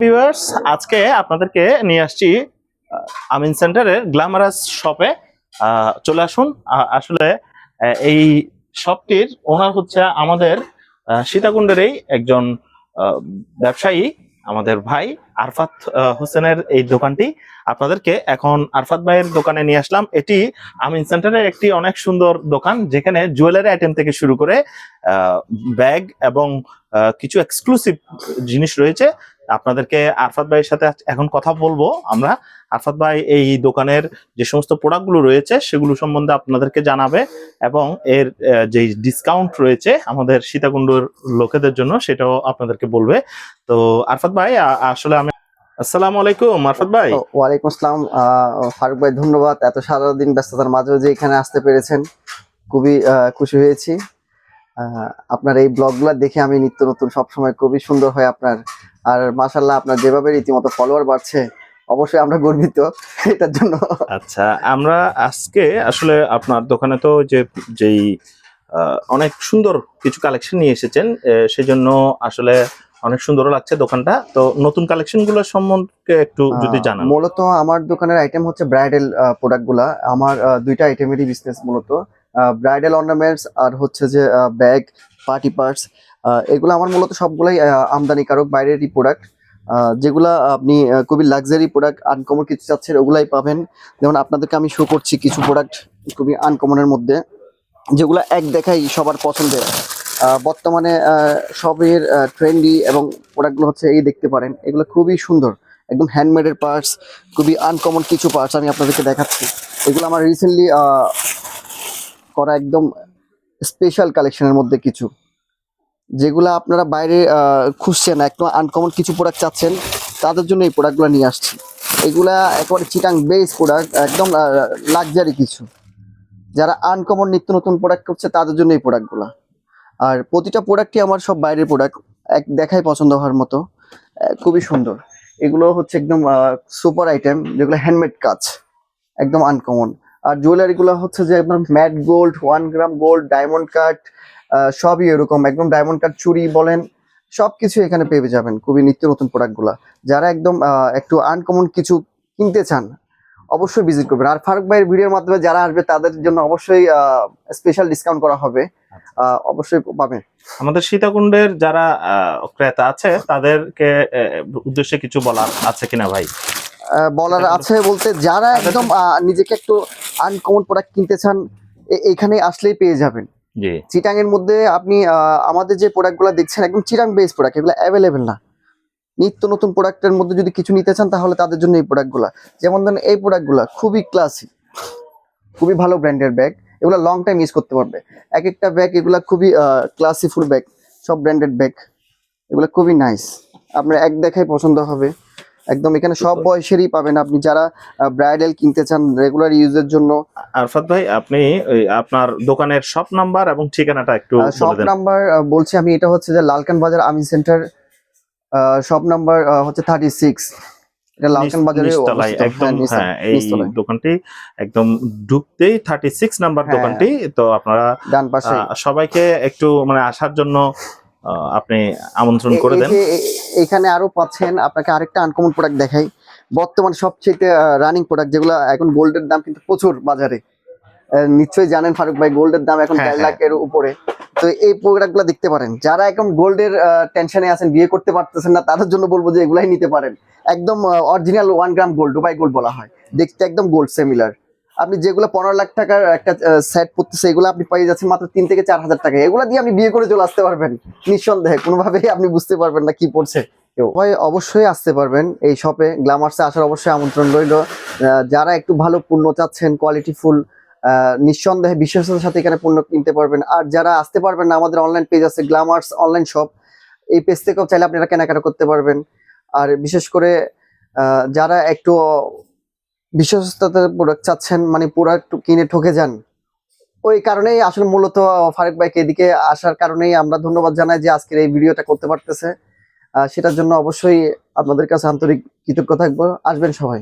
Viewers, আজকে আপনাদেরকে নিয়ে আসছি আমিন সেন্টারের গ্ল্যামারাস শপে। চলে আসুন। আসলে এই শপটির ওনার হচ্ছে আমাদের সীতাকুণ্ডেরই একজন ব্যবসায়ী, আমাদের ভাই আরফাত হোসেনের এই দোকানটি। আপনাদেরকে এখন আরফাত ভাইয়ের দোকানে নিয়ে আসলাম। এটি আমিন সেন্টারের একটি অনেক সুন্দর দোকান, যেখানে জুয়েলারি আইটেম থেকে শুরু করে ব্যাগ এবং কিছু এক্সক্লুসিভ জিনিস রয়েছে। আপনাদেরকে আরফাত ভাইয়ের সাথে এখন কথা বলব আমরা। আরফাত ভাই, এই দোকানের যে সমস্ত প্রোডাক্টগুলো রয়েছে, সেগুলো সম্বন্ধে আপনাদেরকে জানাবে এবং এর যে ডিসকাউন্ট রয়েছে আমাদের সীতাকুণ্ডর লোকেদের জন্য, সেটাও আপনাদেরকে বলবে। তো আরফাত ভাই আসলে আমি আসসালামু আলাইকুম, আরফাত ভাই। ওয়ালাইকুম আসসালাম। ফারুক ভাই, ধন্যবাদ। এত সারাদিন ব্যস্ততার মাঝেও যে এখানে আসতে পেরেছেন, খুবই খুশি হয়েছি। আপনার এই ব্লগগুলো দেখে আমি নিত্য নতুন সবসময় খুবই সুন্দর হয় আপনার। আর মাশাল্লাহ আপনার যেভাবে রীতিমতো ফলোয়ার বাড়ছে অবশ্যই আমরা গর্বিত এটার জন্য। আচ্ছা আমরা আজকে আসলে আপনার দোকানে তো যে যেই অনেক সুন্দর কিছু কালেকশন নিয়ে এসেছেন সেজন্য আসলে অনেক সুন্দরও লাগছে দোকানটা। তো নতুন কালেকশনগুলো সম্বন্ধে একটু যদি জানান। মূলত আমার দোকানের আইটেম হচ্ছে ব্রাইডাল প্রোডাক্টগুলা আমার দুইটা আইটেমেরই বিজনেস মূলত। ব্রাইডাল অর্নামেন্টস আর হচ্ছে যে ব্যাগ পার্টি পার্টস এগুলো আমার মূলত সবগুলাই আমদানিকারক বাইরেরই প্রোডাক্ট যেগুলা আপনি খুবই লাক্সারি প্রোডাক্ট আনকমন কিছু চাচ্ছেন, ওগুলাই পাবেন। যেমন আপনাদেরকে আমি শো করছি কিছু প্রোডাক্ট খুবই আনকমনের মধ্যে, যেগুলো এক দেখাই সবার পছন্দের। বর্তমানে সবের ট্রেন্ডি এবং প্রোডাক্টগুলো হচ্ছে এই দেখতে পারেন। এগুলো খুবই সুন্দর, একদম হ্যান্ডমেডের পার্টস খুবই আনকমন কিছু পার্টস আমি আপনাদেরকে দেখাচ্ছি। এগুলো আমার রিসেন্টলি করা একদম স্পেশাল কালেকশনের মধ্যে কিছু। যেগুলো আপনারা বাইরে খুঁজছেন একদম আনকমন কিছু প্রোডাক্ট চাচ্ছেন, তাদের জন্য এই প্রোডাক্টগুলো নিয়ে আসছি। এগুলা একেবারে চিটাং বেস প্রোডাক্ট একদম লাক্সারি কিছু। যারা আনকমন নিত্য নতুন প্রোডাক্ট করছে, তাদের জন্য এই প্রোডাক্টগুলো আর প্রতিটা প্রোডাক্টই আমার সব বাইরের প্রোডাক্ট এক দেখাই পছন্দ হওয়ার মতো। খুবই সুন্দর। এগুলো হচ্ছে একদম সুপার আইটেম যেগুলো হ্যান্ডমেড কাজ, একদম আনকমন আর জুয়েলারি গুলো হচ্ছে যে একদম matte gold one gram gold diamond cut সবই এরকম। একদম ডায়মন্ড কাট চুরি বলেন সবকিছু এখানে পেয়ে যাবেন খুবই নিত্য নতুন প্রোডাক্টগুলা। যারা একদম একটু আনকমন কিছু কিনতে চান অবশ্যই ভিজিট করবেন। আর ফারুক ভাইয়ের ভিডিওর মাধ্যমে যারা আসবে তাদের জন্য অবশ্যই স্পেশাল ডিসকাউন্ট করা হবে। আহ, অবশ্যই পাবেন আমাদের সীতাকুণ্ডের যারা ক্রেতা আছে তাদেরকে উদ্দেশ্যে কিছু বলার আছে কিনা ভাই? বলার আছে বলতে যারা একদম নিজেকে একটু আনকমন প্রোডাক্ট কিনতে চান এ- এইখানে আসলেই পেয়ে যাবেন। চিটাং এর মধ্যে আপনি আমাদের যে প্রোডাক্টগুলো দেখছেন একদম চিটাং বেস প্রোডাক্ট এগুলো অ্যাভেলেবেল না। নিত্য নতুন প্রোডাক্টের মধ্যে যদি কিছু নিতে চান তাহলে তাদের জন্য এই প্রোডাক্টগুলো যেমন ধরেন এই প্রোডাক্টগুলো খুবই ক্লাসি খুবই ভালো ব্র্যান্ডের ব্যাগ এগুলো লং টাইম ইউজ করতে পারবে। এক একটা ব্যাগ এগুলো খুবই ক্লাসিফুল ব্যাগ সব ব্র্যান্ডেড ব্যাগ এগুলো খুবই নাইস আপনার এক দেখাই পছন্দ হবে। একদম এখানে সব বয়সেরই পাবেন আপনি যারা ব্রাইডাল কিনতে চান রেগুলার ইউজের জন্য। আরফাত ভাই আপনি আপনার দোকানের শপ নাম্বার এবং ঠিকানাটা একটু শপ নাম্বার বলছি আমি এটা হচ্ছে যে Lalkhan Bazar Amin centre shop number হচ্ছে থার্টি সিক্স এটা লালকান বাজারে নিচতলায় একদম হ্যাঁ, হ্যাঁ এই। দোকানটি একদম ঢুকতেই থার্টি সিক্স নাম্বার হ্যাঁ। দোকানটি। তো আপনারা ডান পাশে। সবাইকে একটু মানে আসার জন্য আপনি আমন্ত্রণ করে দেন। এখানে আরও পাচ্ছেন আপনাকে আরেকটা আনকমন প্রোডাক্ট দেখাই। বর্তমান সবচেয়ে রানিং প্রোডাক্ট যেগুলো এখন গোল্ডের দাম কিন্তু প্রচুর বাজারে। নিশ্চয়ই জানেন ফারুক ভাই গোল্ডের দাম এখন হ্যাঁ, দেড় হ্যাঁ। লাখের উপরে। তো এই প্রোডাক্টগুলো দেখতে পারেন। যারা এখন গোল্ডের টেনশনে আছেন বিয়ে করতে পারতেছেন না তাদের জন্য বলব যে এগুলাই নিতে পারেন। একদম original one gram gold Dubai gold বলা হয়। দেখতে একদম গোল্ড সিমিলার আপনি যেগুলো পনেরো লাখ টাকার একটা সেট পড়তেছে, এগুলো আপনি পেয়ে যাচ্ছেন মাত্র তিন থেকে চার হাজার টাকা এগুলো দিয়ে আপনি বিয়ে করে চলে আসতে পারবেন। নিঃসন্দেহে, কোনোভাবেই আপনি বুঝতে পারবেন না কি পড়ছে। ভাই অবশ্যই আসতে পারবেন এই শপে গ্ল্যামার্সে আসার অবশ্যই আমন্ত্রণ রইল। যারা একটু ভালো পণ্য চাচ্ছেন কোয়ালিটি ফুল নিঃসন্দেহে বিশ্বস্ততার সাথে এখানে পণ্য কিনতে পারবেন। আর যারা আসতে পারবেন না, আমাদের অনলাইন পেজ আছে গ্ল্যামার্স অনলাইন শপ এই পেজ থেকেও চাইলে আপনারা কেনাকাটা করতে পারবেন। আর বিশেষ করে যারা একটু বিশ্বস্ততার প্রোডাক্ট চাচ্ছেন মানে প্রোডাক্ট কিনে ঠকে যান। ওই কারণেই আসলে মূলত ফারুক ভাইকে এদিকে আসার কারণেই আমরা ধন্যবাদ জানাই যে আজকের এই ভিডিওটা করতে পারতেছে। সেটার জন্য অবশ্যই আপনাদের কাছে আন্তরিক কৃতজ্ঞ থাকব। আসবেন সবাই।